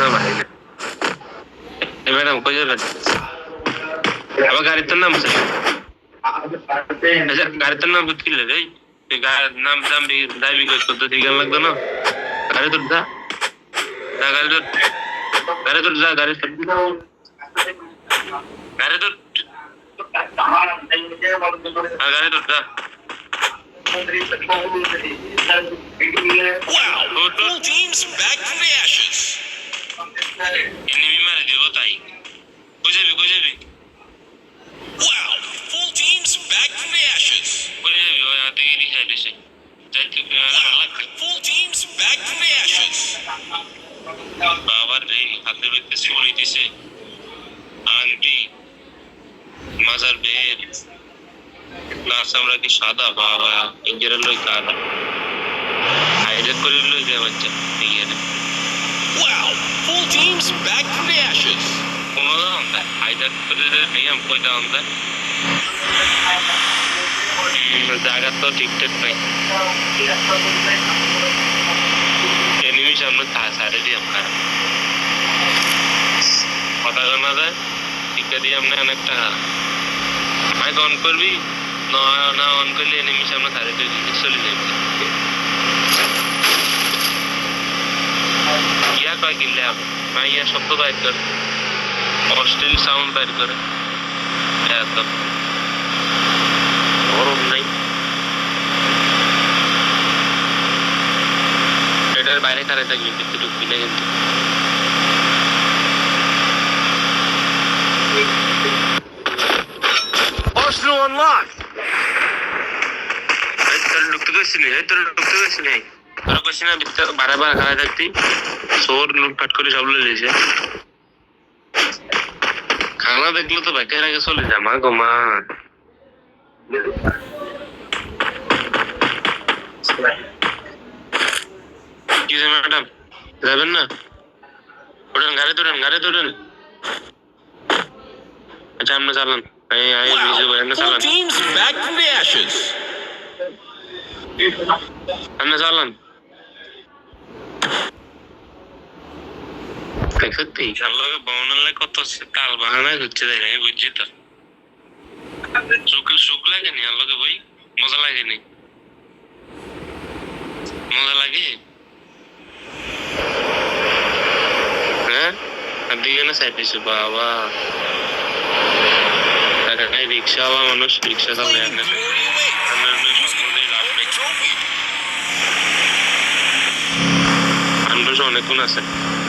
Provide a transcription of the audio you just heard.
তো ভাই এই ম্যাডাম কই যাবেন আবার গাড়ির তোর নাম স্যার আচ্ছা গাড়ির তোর নাম কি রে এই এই গাড়ির নাম দাম ড্রাইভিং করতে দিকে লাগতো না গাড়ি তোর যা যা গাড়ি তোর গাড়ি তোর যা গাড়ি তোর গাড়ি তোর হ্যাঁ, গাড়ি তোর যা Wow! Full teams back from the ashes. Enemy মারে দিব তাই কই যাবি কই যাবি Wow! Full teams back from the ashes. কই যাবি ওই হাতে গিয়ে তুই Wow! Full teams back from the ashes. বাবার রে হাতে ব্যক্তি সিমুলি দিছে আন্টি মাজার বের ক্লাস আমরা কি সাদা বাবা ইঞ্জিনের লই কাদা হাইডেট করে লই যায় বাচ্চা ইয়ে! Full teams back from the ashes. কোনো দাম দেয় হাইডেট করে নিয়ম কই দাম দেয় জায়গা তো ঠিকঠাক নাই এনিমি সামনে সারে দিয়ে আপনার কথা জানা যায় টিকা দিয়ে আপনি অনেক টাকা মাইক অন করবি না না অন করলে এনিমি সামনে সারে দিয়ে দিতে চলে যাবে ইয়া কয় কিনলে আপনি মা ইয়া শব্দ বাইর করে। অস্ট্রেল সাউন্ড বাইর করে। একদম গরম নাই। এটার বাইরে কারে থাকবি? কিন্তু ঢুকবি না কিন্তু Arsenal unlocked. এই তোর ঢুকতে পারছি না এই তোর ঢুকতে পারছি না তোর পারছি না ভিতরে বারে বারে খাওয়া থাকতি সোর লুটপাট করে সব লয়ে লিয়েছে খানা দেখলে তো ব্যাকের আগে চলে যা মা গো মা। কি ম্যাডাম? যাবেন না? ওঠেন গাড়ি তোলেন গাড়ি তোলেন আচ্ছা আপনি চালান। এই এই ভাই আপনি চালান। The ashes. চালান। সত্যি? আল্লাহকে বমনালে কত তাল বাহানা হচ্ছে তাই আমি বুঝছি তো? সুখ সুখ লাগেনি আল্লাহকে বই মজা লাগেনি মজা লাগে? হ্যাঁ? আর বাবা। এই রিক্সা বা মানুষ রিক্সা চালায় que tú naces.